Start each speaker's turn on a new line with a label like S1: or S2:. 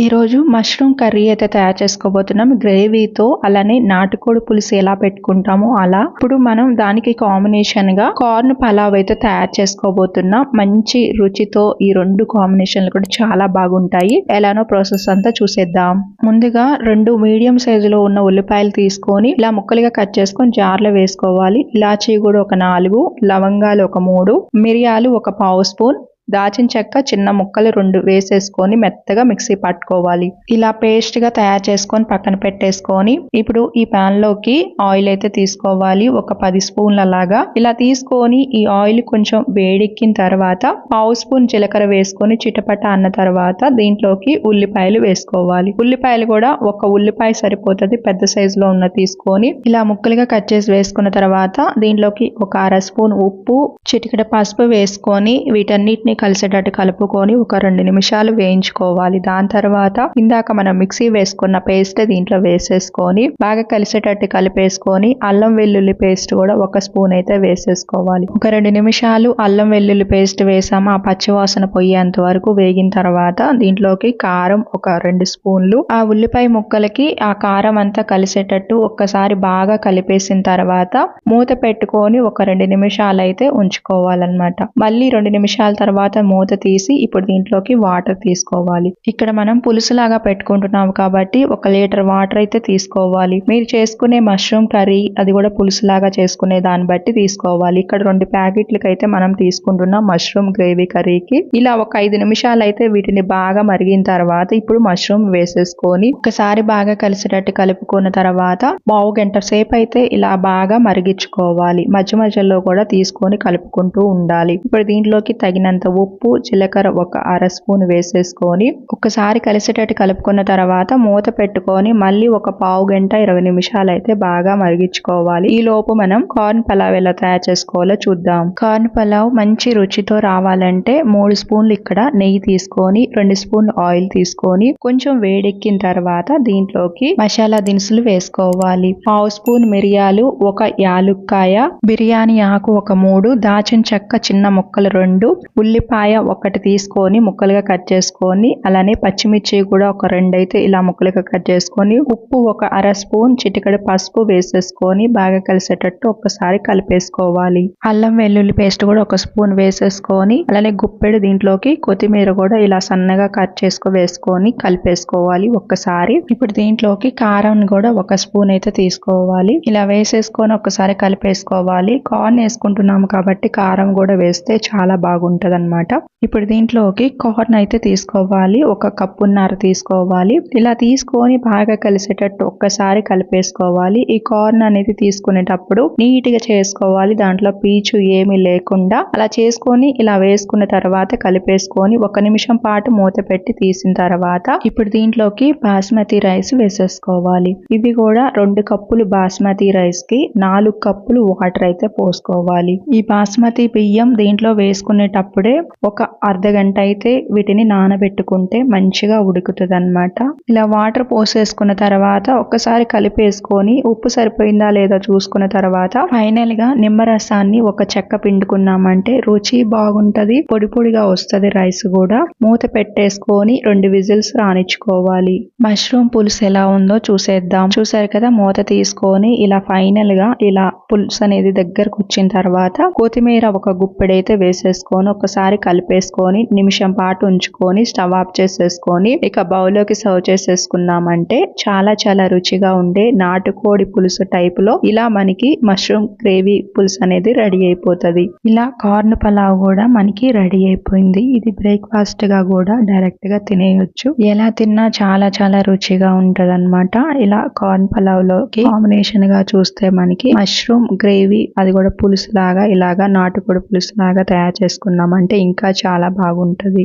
S1: ఈరోజు mushroom curry అయితే తయారు చేసుకోబోతున్నాం. గ్రేవీతో అలానే నాటుకోడి పులుసు ఎలా పెట్టుకుంటామో అలా. ఇప్పుడు మనం దానికి కాంబినేషన్గా కార్న్ పలావ్ అయితే తయారు చేసుకోబోతున్నాం. మంచి రుచితో ఈ రెండు కాంబినేషన్లు కూడా చాలా బాగుంటాయి. ఎలానో ప్రాసెస్ అంతా చూసేద్దాం. ముందుగా రెండు మీడియం సైజులో ఉన్న ఉల్లిపాయలు తీసుకొని ఇలా ముక్కలుగా కట్ చేసుకొని జార్లో వేసుకోవాలి. ఇలాచీ కూడా ఒక నాలుగు లవంగాలు ఒక మూడు మిరియాలు ఒక పావు స్పూన్ దాచిన చెక్క చిన్న ముక్కలు రెండు వేసేసుకొని మెత్తగా మిక్సీ పట్టుకోవాలి. ఇలా పేస్ట్గా తయారు చేసుకొని పక్కన పెట్టేసుకొని ఇప్పుడు ఈ పాన్లోకి ఆయిల్ అయితే తీసుకోవాలి. ఒక పది స్పూన్ల లాగా. ఇలా తీసుకొని ఈ ఆయిల్ కొంచెం వేడెక్కిన తర్వాత పావు స్పూన్ జీలకర్ర వేసుకొని చిటపట అన్న తర్వాత దీంట్లోకి ఉల్లిపాయలు వేసుకోవాలి. ఉల్లిపాయలు కూడా ఒక ఉల్లిపాయ సరిపోతుంది పెద్ద సైజులో ఉన్న తీసుకొని ఇలా ముక్కలుగా కట్ చేసి వేసుకున్న తర్వాత దీంట్లోకి ఒక అర స్పూన్ ఉప్పు చిటికెడ పసుపు వేసుకొని వీటన్నిటిని కలిసేటట్టు కలుపుకొని ఒక రెండు నిమిషాలు వేయించుకోవాలి. దాని తర్వాత ఇందాక మనం మిక్సీ వేసుకున్న పేస్ట్ దీంట్లో వేసేసుకొని బాగా కలిసేటట్టు కలిపేసుకొని అల్లం వెల్లుల్లి పేస్ట్ కూడా ఒక స్పూన్ అయితే వేసేసుకోవాలి. ఒక రెండు నిమిషాలు అల్లం వెల్లుల్లి పేస్ట్ వేసాము. ఆ పచ్చివాసన పోయేంత వరకు వేగిన తర్వాత దీంట్లోకి కారం ఒక రెండు స్పూన్లు. ఆ ఉల్లిపాయ ముక్కలకి ఆ కారం అంతా కలిసేటట్టు ఒక్కసారి బాగా కలిపేసిన తర్వాత మూత పెట్టుకొని ఒక రెండు నిమిషాలు అయితే ఉంచుకోవాలన్నమాట. మళ్ళీ రెండు నిమిషాల తర్వాత మూత తీసి ఇప్పుడు దీంట్లోకి వాటర్ తీసుకోవాలి. ఇక్కడ మనం పులుసులాగా పెట్టుకుంటున్నాం కాబట్టి ఒక లీటర్ వాటర్ అయితే తీసుకోవాలి. మీరు చేసుకునే మష్రూమ్ కర్రీ అది కూడా పులుసులాగా చేసుకునే దాన్ని బట్టి తీసుకోవాలి. ఇక్కడ రెండు ప్యాకెట్లకి అయితే మనం తీసుకుంటున్నాం మష్రూమ్ గ్రేవీ కర్రీకి. ఇలా ఒక ఐదు నిమిషాలు అయితే వీటిని బాగా మరిగిన తర్వాత ఇప్పుడు మష్రూమ్ వేసేసుకొని ఒకసారి బాగా కలిసేటట్టు కలుపుకున్న తర్వాత పావు గంట సేపు అయితే ఇలా బాగా మరిగించుకోవాలి. మధ్య మధ్యలో కూడా తీసుకొని కలుపుకుంటూ ఉండాలి. ఇప్పుడు దీంట్లోకి తగినంత ఉప్పు జీలకర్ర ఒక అర స్పూన్ వేసేసుకొని ఒకసారి కలిసేటట్టు కలుపుకున్న తర్వాత మూత పెట్టుకొని మళ్ళీ ఒక పావు గంట ఇరవై నిమిషాలు అయితే బాగా మరిగించుకోవాలి. ఈ లోపు మనం కార్న్ పలావ్ ఎలా తయారు చేసుకోవాలో చూద్దాం. కార్న్ పలావ్ మంచి రుచితో రావాలంటే మూడు స్పూన్లు ఇక్కడ నెయ్యి తీసుకొని రెండు స్పూన్లు ఆయిల్ తీసుకొని కొంచెం వేడెక్కిన తర్వాత దీంట్లోకి మసాలా దినుసులు వేసుకోవాలి. పావు స్పూన్ మిరియాలు ఒక యాలుక్కాయ బిర్యానీ ఆకు ఒక మూడు దాచిన చెక్క చిన్న ముక్కలు రెండు ఉల్లిపాయ ఒకటి తీసుకొని ముక్కలుగా కట్ చేసుకొని అలానే పచ్చిమిర్చి కూడా ఒక రెండు అయితే ఇలా ముక్కలుగా కట్ చేసుకొని ఉప్పు ఒక అర స్పూన్ చిటికడ పసుపు వేసేసుకొని బాగా కలిసేటట్టు ఒక్కసారి కలిపేసుకోవాలి. అల్లం వెల్లుల్లి పేస్ట్ కూడా ఒక స్పూన్ వేసేసుకొని అలానే గుప్పెడు దీంట్లోకి కొత్తిమీర కూడా ఇలా సన్నగా కట్ చేసుకో వేసుకొని కలిపేసుకోవాలి ఒక్కసారి. ఇప్పుడు దీంట్లోకి కారం కూడా ఒక స్పూన్ అయితే తీసుకోవాలి. ఇలా వేసేసుకొని ఒకసారి కలిపేసుకోవాలి. కార్న్ వేసుకుంటున్నాము కాబట్టి కారం కూడా వేస్తే చాలా బాగుంటుంది అనమాట ఇప్పుడు దీంట్లోకి కార్న్ అయితే తీసుకోవాలి. ఒక కప్పున్నర తీసుకోవాలి. ఇలా తీసుకొని బాగా కలిసేటట్టు ఒక్కసారి కలిపేసుకోవాలి. ఈ కార్న్ అనేది తీసుకునేటప్పుడు నీట్గా చేసుకోవాలి. దాంట్లో పీచు ఏమీ లేకుండా అలా చేసుకొని ఇలా వేసుకున్న తర్వాత కలిపేసుకొని ఒక నిమిషం పాటు మూత పెట్టి తీసిన తర్వాత ఇప్పుడు దీంట్లోకి బాస్మతి రైస్ వేసేసుకోవాలి. ఇది కూడా రెండు కప్పులు బాస్మతి రైస్కి నాలుగు కప్పులు వాటర్ అయితే పోసుకోవాలి. ఈ బాస్మతి బియ్యం దీంట్లో వేసుకునేటప్పుడే ఒక అర్ధ గంట అయితే వీటిని నానబెట్టుకుంటే మంచిగా ఉడుకుతుంది అనమాట ఇలా వాటర్ పోసేసుకున్న తర్వాత ఒక్కసారి కలిపేసుకొని ఉప్పు సరిపోయిందా లేదా చూసుకున్న తర్వాత ఫైనల్గా నిమ్మరసాన్ని ఒక చెక్క పిండుకున్నామంటే రుచి బాగుంటది పొడి పొడిగా వస్తది రైస్ కూడా. మూత పెట్టేసుకొని రెండు విజిల్స్ రానిచ్చుకోవాలి. మష్రూమ్ పులుసు ఎలా ఉందో చూసేద్దాం. చూసారు కదా మూత తీసుకొని ఇలా ఫైనల్గా ఇలా పులుసు అనేది దగ్గరకు వచ్చిన తర్వాత కొత్తిమీర ఒక గుప్పెడైతే వేసేసుకొని ఒకసారి కలిపేసుకొని నిమిషం పాటు ఉంచుకొని స్టవ్ ఆఫ్ చేసేసుకొని ఇక బౌల్లోకి సర్వ్ చేసేసుకున్నామంటే చాలా చాలా రుచిగా ఉండే నాటుకోడి పులుసు టైప్లో ఇలా మనకి మష్రూమ్ గ్రేవీ పులుసు అనేది రెడీ అయిపోతది. ఇలా కార్న్ పలావ్ కూడా మనకి రెడీ అయిపోయింది. ఇది బ్రేక్ఫాస్ట్గా కూడా డైరెక్ట్గా తినేయొచ్చు. ఎలా తిన్నా చాలా చాలా రుచిగా ఉంటది ఇలా కార్న్ పలావ్లోకి కాంబినేషన్గా చూస్తే మనకి మష్రూమ్ గ్రేవీ అది కూడా పులుసు లాగా ఇలాగా నాటుకోడి పులుసు లాగా తయారు చేసుకున్నామంటే ఇంకా చాలా బాగుంటది.